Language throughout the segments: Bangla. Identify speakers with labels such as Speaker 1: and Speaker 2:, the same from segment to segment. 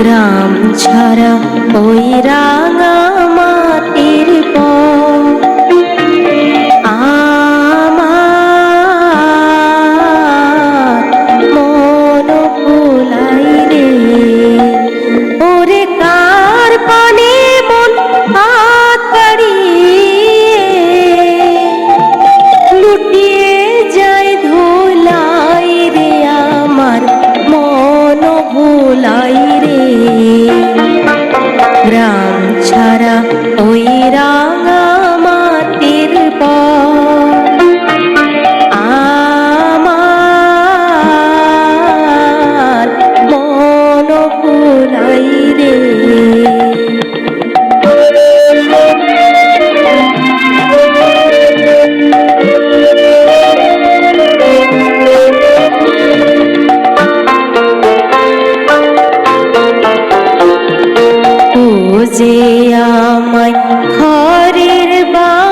Speaker 1: গ্রাম ছাড়া ওই রাঙা ছাড়া ওই রাত যে আমায় ঘরের বা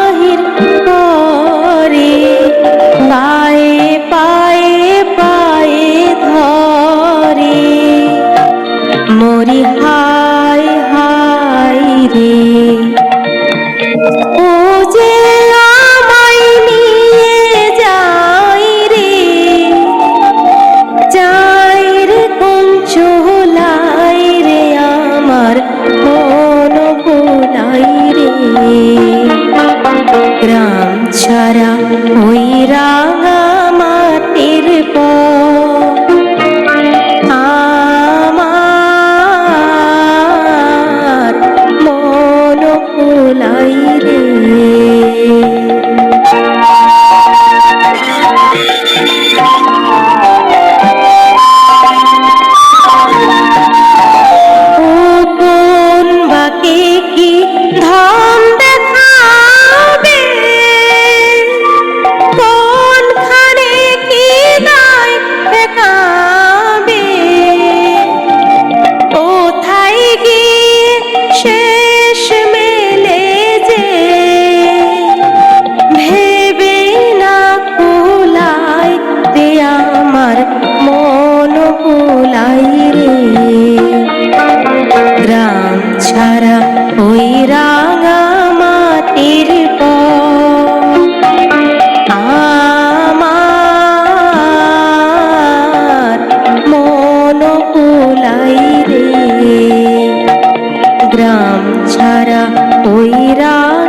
Speaker 1: তাই রে গ্রাম ছাড়া ওই রাত